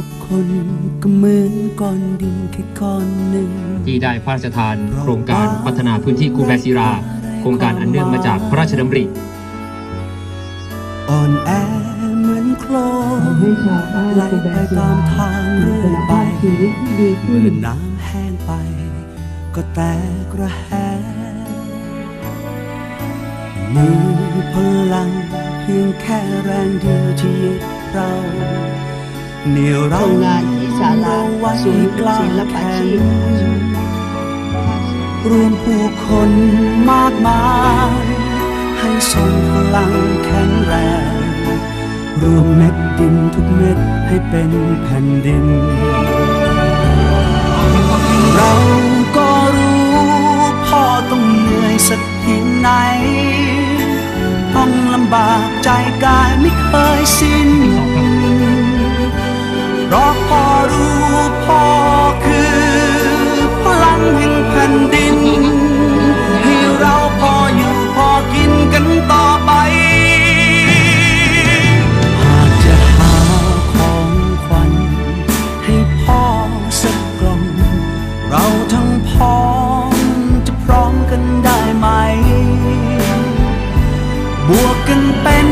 นก็เหมือนก้อนดินแค่ก้อนหนึ่ง ที่ได้พระราชทานโครงการพัฒนาพื้นที่กูแบศิรา โครงการอันเนื่องมาจากพระราชดำริอ่อนแอเหมือนโคลนทำให้ชาวบ้านไหลกูแบไปศิตาลามทางเรื่อเป็ยนไปบ้านชีวิตที่ดีขึ้เมื่อนน้ำแห้งไป ก็แตกระแหงมีพลังเพียงแค่แรงเดียวที่ยึดเรา เนี่ยวโคเรางงานที่ศาลาศูนย์กลาศิลปาแข็ชีพรวมผู้คนมากมาย ให้ส่งพลังแข็งแรง รวมเม็ดดินทุกเม็ดให้เป็นแผ่นดิน เราก็รู้พ่อต้องเหนื่อยสักเพียงไหน ต้องลำบากใจกายไม่เคยสิ้น พราะพ่อรู้พ่อคือพลังแห่งแผ่นดิน ให้เราพออยู่พอกินกันต่อไป หากจะหาของขวัญให้พ่อสักกล่อง เราทั้งพ้อจะพร้อมกันได้ไหม บวกกันเป็น